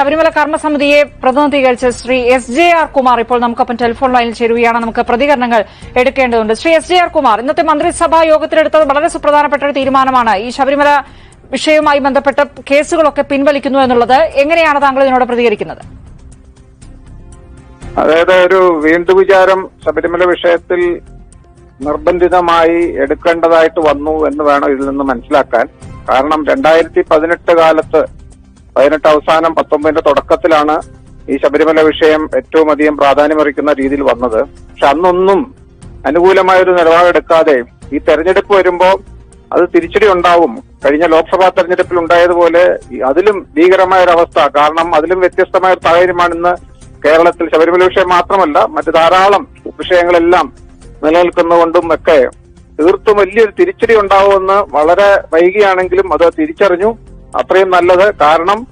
ശബരിമല കർമ്മസമിതിയെ പ്രതിനിധീകരിച്ച് Shri S J R Kumar ഇപ്പോൾ നമുക്കൊപ്പം ടെലിഫോൺ ലൈനിൽ ചേരുകയാണ്. നമുക്ക് പ്രതികരണങ്ങൾ എടുക്കേണ്ടതുണ്ട്. Shri S J R Kumar ഇന്നത്തെ മന്ത്രിസഭാ യോഗത്തിലെടുത്തത് വളരെ സുപ്രധാനപ്പെട്ട ഒരു തീരുമാനമാണ്. ഈ ശബരിമല വിഷയവുമായി ബന്ധപ്പെട്ട കേസുകളൊക്കെ പിൻവലിക്കുന്നു എന്നുള്ളത് എങ്ങനെയാണ് താങ്കൾ ഇതിനോട് പ്രതികരിക്കുന്നത്? അതായത് ഒരു വീണ്ടും വിചാരം ശബരിമല വിഷയത്തിൽ നിർബന്ധിതമായി എടുക്കേണ്ടതായിട്ട് വന്നു എന്ന് വേണം ഇതിൽ നിന്ന് മനസ്സിലാക്കാൻ. കാരണം രണ്ടായിരത്തി പതിനെട്ട് കാലത്ത് പതിനെട്ട് അവസാനം പത്തൊമ്പതിന്റെ തുടക്കത്തിലാണ് ഈ ശബരിമല വിഷയം ഏറ്റവും അധികം പ്രാധാന്യമറിക്കുന്ന രീതിയിൽ വന്നത്. പക്ഷെ അന്നൊന്നും അനുകൂലമായ ഒരു നിലപാടെടുക്കാതെ ഈ തെരഞ്ഞെടുപ്പ് വരുമ്പോൾ അത് തിരിച്ചടി ഉണ്ടാവും. കഴിഞ്ഞ ലോക്സഭാ തെരഞ്ഞെടുപ്പിൽ ഉണ്ടായതുപോലെ അതിലും ഭീകരമായ ഒരു അവസ്ഥ കാരണം അതിലും വ്യത്യസ്തമായ ഒരു സാഹചര്യമാണ് ഇന്ന് കേരളത്തിൽ ശബരിമല വിഷയം മാത്രമല്ല മറ്റു ധാരാളം വിഷയങ്ങളെല്ലാം നിലനിൽക്കുന്നതുകൊണ്ടും ഒക്കെ തീർത്തും വലിയൊരു തിരിച്ചടി ഉണ്ടാവുമെന്ന് വളരെ വൈകിയാണെങ്കിലും അത് തിരിച്ചറിഞ്ഞു. അത്രയും നല്ലത്. കാരണം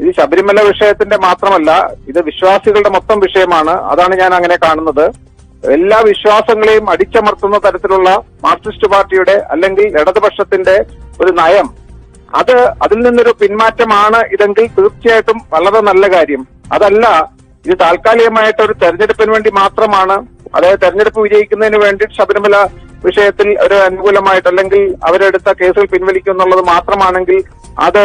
ഇത് ശബരിമല വിഷയത്തിന്റെ മാത്രമല്ല ഇത് വിശ്വാസികളുടെ മൊത്തം വിഷയമാണ്. അതാണ് ഞാൻ അങ്ങനെ കാണുന്നത്. എല്ലാ വിശ്വാസങ്ങളെയും അടിച്ചമർത്തുന്ന തരത്തിലുള്ള മാർക്സിസ്റ്റ് പാർട്ടിയുടെ അല്ലെങ്കിൽ ഇടതുപക്ഷത്തിന്റെ ഒരു നയം അത് അതിൽ നിന്നൊരു പിന്മാറ്റമാണ് ഇതെങ്കിൽ തീർച്ചയായിട്ടും വളരെ നല്ല കാര്യം. അതല്ല ഇത് താൽക്കാലികമായിട്ട് ഒരു തെരഞ്ഞെടുപ്പിന് വേണ്ടി മാത്രമാണ്. അതായത് തെരഞ്ഞെടുപ്പ് വിജയിക്കുന്നതിന് വേണ്ടി ശബരിമല വിഷയത്തിൽ ഒരു അനുകൂലമായിട്ട് അല്ലെങ്കിൽ അവരെടുത്ത കേസുകൾ പിൻവലിക്കും എന്നുള്ളത് മാത്രമാണെങ്കിൽ അത്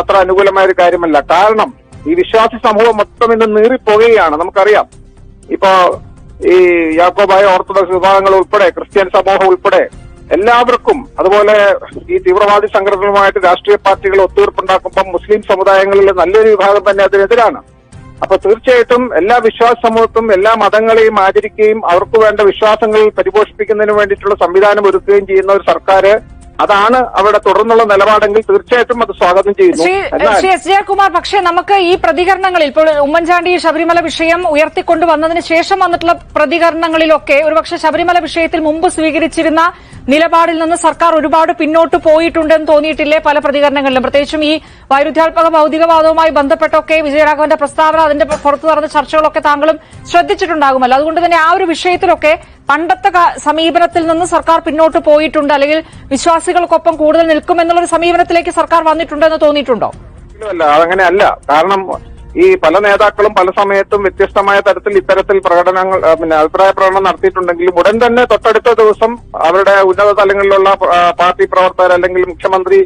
അത്ര അനുകൂലമായ ഒരു കാര്യമല്ല. കാരണം ഈ വിശ്വാസി സമൂഹം മൊത്തം ഇന്ന് നീറിപ്പോകുകയാണ്. നമുക്കറിയാം. ഇപ്പോ ഈ യാക്കോബായ ഓർത്തഡോക്സ് വിഭാഗങ്ങൾ ഉൾപ്പെടെ ക്രിസ്ത്യൻ സമൂഹം ഉൾപ്പെടെ എല്ലാവർക്കും അതുപോലെ ഈ തീവ്രവാദി സംഘടനകളുമായിട്ട് രാഷ്ട്രീയ പാർട്ടികൾ ഒത്തുതീർപ്പുണ്ടാക്കുമ്പോൾ മുസ്ലിം സമുദായങ്ങളിൽ നല്ലൊരു വിഭാഗം തന്നെ അതിനെതിരാണ്. അപ്പൊ തീർച്ചയായിട്ടും എല്ലാ വിശ്വാസ സമൂഹത്തും എല്ലാ മതങ്ങളെയും ആചരിക്കുകയും അവർക്ക് വേണ്ട വിശ്വാസങ്ങൾ പരിപോഷിപ്പിക്കുന്നതിന് വേണ്ടിയിട്ടുള്ള സംവിധാനം ഒരുക്കുകയും ചെയ്യുന്ന ഒരു സർക്കാർ അതാണ് അവിടെ തുടർന്നുള്ള നിലപാടെങ്കിൽ തീർച്ചയായിട്ടും അത് സ്വാഗതം ചെയ്യുന്നു. ശ്രീ എസ് ജയകുമാർ പക്ഷേ നമുക്ക് ഈ പ്രതികരണങ്ങളിൽ ഇപ്പോൾ ഉമ്മൻചാണ്ടി ശബരിമല വിഷയം ഉയർത്തിക്കൊണ്ടു വന്നതിന് ശേഷം വന്നിട്ടുള്ള പ്രതികരണങ്ങളിലൊക്കെ ഒരുപക്ഷെ ശബരിമല വിഷയത്തിൽ മുമ്പ് സ്വീകരിച്ചിരുന്ന നിലപാടിൽ നിന്ന് സർക്കാർ ഒരുപാട് പിന്നോട്ട് പോയിട്ടുണ്ടെന്ന് തോന്നിയിട്ടില്ലേ പല പ്രതികരണങ്ങളിലും. പ്രത്യേകിച്ചും ഈ വൈരുദ്ധ്യാത്മക ഭൗതികവാദവുമായി ബന്ധപ്പെട്ടൊക്കെ വിജയരാഘവന്റെ പ്രസ്താവന അതിന്റെ പുറത്തു നടന്ന ചർച്ചകളൊക്കെ താങ്കളും ശ്രദ്ധിച്ചിട്ടുണ്ടാകുമല്ലോ. അതുകൊണ്ട് തന്നെ ആ ഒരു വിഷയത്തിലൊക്കെ പണ്ടത്തെ സമീപനത്തിൽ നിന്ന് സർക്കാർ പിന്നോട്ട് പോയിട്ടുണ്ട്. അല്ലെങ്കിൽ വിശ്വാസികൾക്കൊപ്പം കൂടുതൽ നിൽക്കുമെന്നുള്ള ഒരു സമീപനത്തിലേക്ക് സർക്കാർ വന്നിട്ടുണ്ടെന്ന് തോന്നിയിട്ടുണ്ടോ? അല്ല അതങ്ങനെ അല്ല കാരണം ഈ പല നേതാക്കളും പല സമയത്തും വ്യത്യസ്തമായ തരത്തിൽ ഇത്തരത്തിൽ പ്രകടനങ്ങൾ പിന്നെ അഭിപ്രായ പ്രകടനം നടത്തിയിട്ടുണ്ടെങ്കിലും ഉടൻ തന്നെ തൊട്ടടുത്ത ദിവസം അവരുടെ ഉന്നത തലങ്ങളിലുള്ള പാർട്ടി പ്രവർത്തകർ അല്ലെങ്കിൽ മുഖ്യമന്ത്രി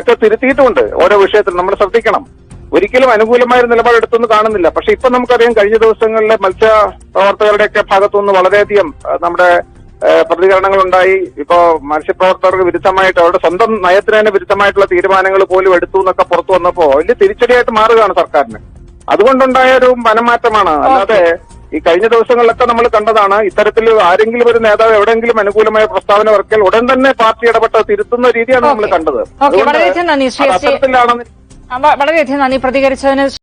ഒക്കെ തിരുത്തിയിട്ടുമുണ്ട് ഓരോ വിഷയത്തിൽ നമ്മൾ ശ്രദ്ധിക്കണം. ഒരിക്കലും അനുകൂലമായ ഒരു കാണുന്നില്ല. പക്ഷെ ഇപ്പൊ നമുക്കറിയാം കഴിഞ്ഞ ദിവസങ്ങളിലെ മത്സ്യ പ്രവർത്തകരുടെയൊക്കെ ഭാഗത്തുനിന്ന് വളരെയധികം നമ്മുടെ പ്രതികരണങ്ങൾ ഉണ്ടായി ഇപ്പോ മത്സ്യപ്രവർത്തകർക്ക് വിരുദ്ധമായിട്ട് അവരുടെ സ്വന്തം നയത്തിന് തന്നെ വിരുദ്ധമായിട്ടുള്ള തീരുമാനങ്ങൾ പോലും എടുത്തു എന്നൊക്കെ പുറത്തു വന്നപ്പോ വലിയ തിരിച്ചടിയായിട്ട് മാറുകയാണ് സർക്കാരിന്. അതുകൊണ്ടുണ്ടായ ഒരു മനമാറ്റമാണ്. അല്ലാതെ ഈ കഴിഞ്ഞ ദിവസങ്ങളിലൊക്കെ നമ്മൾ കണ്ടതാണ് ഇത്തരത്തിൽ ആരെങ്കിലും ഒരു നേതാവ് എവിടെയെങ്കിലും അനുകൂലമായ പ്രസ്താവന ഇറക്കിയാൽ ഉടൻ തന്നെ പാർട്ടി ഇടപെട്ട് തിരുത്തുന്ന രീതിയാണ് നമ്മൾ കണ്ടത്. അത്തരത്തിലാണെന്ന് വളരെയധികം നന്ദി. പ്രതികരിച്ചതിന്